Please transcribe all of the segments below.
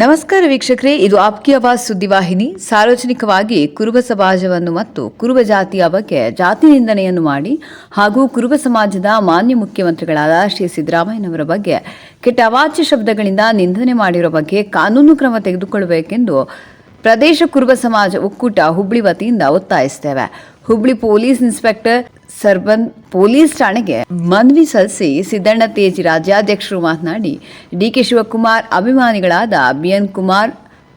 ನಮಸ್ಕಾರ ವೀಕ್ಷಕರೇ, ಇದು ಆಪ್ಕಿ ಆವಾಜ್ ಸುದ್ದಿವಾಹಿನಿ. ಸಾರ್ವಜನಿಕವಾಗಿ ಕುರುಬ ಸಮಾಜವನ್ನು ಮತ್ತು ಕುರುಬ ಜಾತಿಯ ಬಗ್ಗೆ ಜಾತಿ ನಿಂದನೆಯನ್ನು ಮಾಡಿ ಹಾಗೂ ಕುರುಬ ಸಮಾಜದ ಮಾನ್ಯ ಮುಖ್ಯಮಂತ್ರಿಗಳಾದ ಶ್ರೀ ಸಿದ್ದರಾಮಯ್ಯನವರ ಬಗ್ಗೆ ಕೆಟ್ಟ ಅವಾಚ್ಯ ಶಬ್ದಗಳಿಂದ ನಿಂದನೆ ಮಾಡಿರುವ ಬಗ್ಗೆ ಕಾನೂನು ಕ್ರಮ ತೆಗೆದುಕೊಳ್ಳಬೇಕೆಂದು ಪ್ರದೇಶ ಕುರುಬ ಸಮಾಜ ಒಕ್ಕೂಟ ಹುಬ್ಳಿ ವತಿಯಿಂದ ಒತ್ತಾಯಿಸ್ತೇವೆ. ಹುಬ್ಳಿ ಪೊಲೀಸ್ ಇನ್ಸ್ಪೆಕ್ಟರ್ ಸರ್ಬನ್ ಪೊಲೀಸ್ ಠಾಣೆಗೆ ಮನವಿ ಸಲ್ಲಿಸಿ ಸಿದ್ದಣ್ಣ ತೇಜಿ ರಾಜ್ಯಾಧ್ಯಕ್ಷರು ಮಾತನಾಡಿ, ಡಿಕೆ ಶಿವಕುಮಾರ್ ಅಭಿಮಾನಿಗಳಾದ ಬಿಎನ್ ಕುಮಾರ್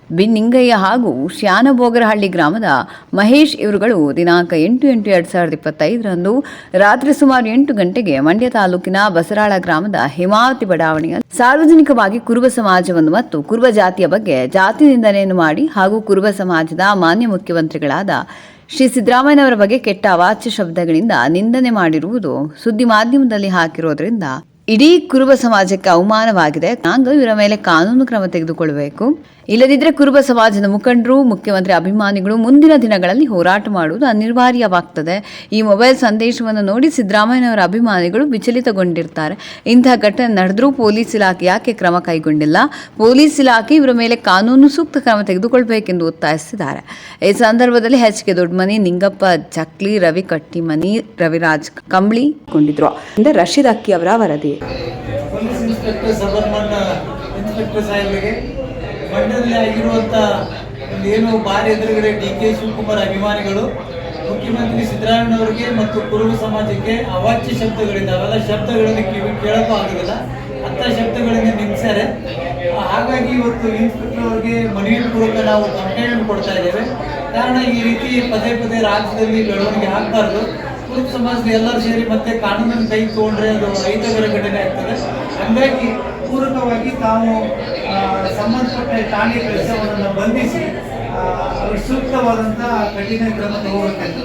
ಬಿನ್ನಿಂಗಯ್ಯ ಹಾಗೂ ಶ್ಯಾನಬೋಗರಹಳ್ಳಿ ಗ್ರಾಮದ ಮಹೇಶ್ ಇವರುಗಳು ದಿನಾಂಕ ಎಂಟು ಎಂಟು ಎರಡು ಸಾವಿರದ ಇಪ್ಪತ್ತೈದರಂದು ರಾತ್ರಿ ಸುಮಾರು ಎಂಟು ಗಂಟೆಗೆ ಮಂಡ್ಯ ತಾಲೂಕಿನ ಬಸರಾಳ ಗ್ರಾಮದ ಹಿಮಾವತಿ ಬಡಾವಣೆಯ ಸಾರ್ವಜನಿಕವಾಗಿ ಕುರುಬ ಸಮಾಜವನ್ನು ಮತ್ತು ಕುರುಬ ಜಾತಿಯ ಬಗ್ಗೆ ಜಾತಿ ನಿಂದನೆಯನ್ನು ಮಾಡಿ ಹಾಗೂ ಕುರುಬ ಸಮಾಜದ ಮಾನ್ಯ ಮುಖ್ಯಮಂತ್ರಿಗಳಾದ ಶ್ರೀ ಸಿದ್ದರಾಮಯ್ಯನವರ ಬಗ್ಗೆ ಕೆಟ್ಟ ಅವಾಚ್ಯ ಶಬ್ದಗಳಿಂದ ನಿಂದನೆ ಮಾಡಿರುವುದು ಸುದ್ದಿ ಮಾಧ್ಯಮದಲ್ಲಿ ಹಾಕಿರೋದ್ರಿಂದ ಇಡೀ ಕುರುಬ ಸಮಾಜಕ್ಕೆ ಅವಮಾನವಾಗಿದೆ. ನಾನು ಇವರ ಮೇಲೆ ಕಾನೂನು ಕ್ರಮ ತೆಗೆದುಕೊಳ್ಳಬೇಕು ಇಲ್ಲದಿದ್ದರೆ ಕುರುಬ ಸಮಾಜದ ಮುಖಂಡರು, ಮುಖ್ಯಮಂತ್ರಿ ಅಭಿಮಾನಿಗಳು ಮುಂದಿನ ದಿನಗಳಲ್ಲಿ ಹೋರಾಟ ಮಾಡುವುದು ಅನಿವಾರ್ಯವಾಗ್ತದೆ. ಈ ಮೊಬೈಲ್ ಸಂದೇಶವನ್ನು ನೋಡಿ ಸಿದ್ದರಾಮಯ್ಯನವರ ಅಭಿಮಾನಿಗಳು ವಿಚಲಿತಗೊಂಡಿರ್ತಾರೆ. ಇಂತಹ ಘಟನೆ ನಡೆದರೂ ಪೊಲೀಸ್ ಇಲಾಖೆ ಯಾಕೆ ಕ್ರಮ ಕೈಗೊಂಡಿಲ್ಲ? ಪೊಲೀಸ್ ಇಲಾಖೆ ಇವರ ಮೇಲೆ ಕಾನೂನು ಸೂಕ್ತ ಕ್ರಮ ತೆಗೆದುಕೊಳ್ಬೇಕೆಂದು ಒತ್ತಾಯಿಸಿದ್ದಾರೆ. ಈ ಸಂದರ್ಭದಲ್ಲಿ ಎಚ್ ಕೆ ದೊಡ್ಡಮನಿ, ನಿಂಗಪ್ಪ, ಚಕ್ಲಿ ರವಿ ಕಟ್ಟಿಮನಿ ರವಿರಾಜ್ ಕಂಬಳಿ ಕೊಂಡಿದ್ರು. ರಶೀದ್ ಅಕ್ಕಿ ಅವರ ವರದಿ. ಪೊಲೀಸ್ ಇನ್ಸ್ಪೆಕ್ಟರ್ ಸಬರ್ಮಣ್ಣ, ಇನ್ಸ್ಪೆಕ್ಟರ್ ಸಾಹೇಬರಿಗೆ ಮಂಡ್ಯದಲ್ಲಿ ಆಗಿರುವಂತ ಏನು ಬಾರಿ ಎದುರುಗಡೆ ಡಿ ಕೆ ಶಿವಕುಮಾರ್ ಅಭಿಮಾನಿಗಳು, ಮುಖ್ಯಮಂತ್ರಿ ಸಿದ್ದರಾಮಯ್ಯನವರಿಗೆ ಮತ್ತು ಕುರುಬ ಸಮಾಜಕ್ಕೆ ಅವಾಚ್ಯ ಶಬ್ದಗಳಿಂದ. ಅವೆಲ್ಲ ಶಬ್ದಗಳನ್ನು ಕಿವಿ ಕೇಳಕ್ಕೂ ಆಗೋದಿಲ್ಲ. ಅಂಥ ಶಬ್ದಗಳಿಂದ ನಿಲ್ಲಿಸ್ಯಾರೆ. ಹಾಗಾಗಿ ಇವತ್ತು ಇನ್ಸ್ಪೆಕ್ಟರ್ ಅವರಿಗೆ ಮನವಿ ಪೂರ್ವಕ ನಾವು ಕಂಪ್ಲೇಂಟ್ ಕೊಡ್ತಾ ಇದ್ದೇವೆ. ಕಾರಣ ಈ ರೀತಿ ಪದೇ ಪದೇ ರಾಜ್ಯದಲ್ಲಿ ಬೆಳವಣಿಗೆ ಆಗಬಾರ್ದು. ಕುರುಬ ಸಮಾಜದ ಎಲ್ಲರೂ ಸೇರಿ ಮತ್ತೆ ಕಾನೂನನ್ನು ಕೈ ತಗೊಂಡ್ರೆ ಅದು ಅಹಿತಕರ ಘಟನೆ ಆಗ್ತದೆ. ಹಂಗಾಗಿ ಪೂರಕವಾಗಿ ತಾವು ಸಂಬಂಧಪಟ್ಟ ಠಾಣೆ ಕೆಲಸವನ್ನು ಬಂಧಿಸಿ ಅವ್ರಿಗೆ ಸೂಕ್ತವಾದಂಥ ಕಠಿಣ ಕ್ರಮ ತಗೋಬೇಕಂತ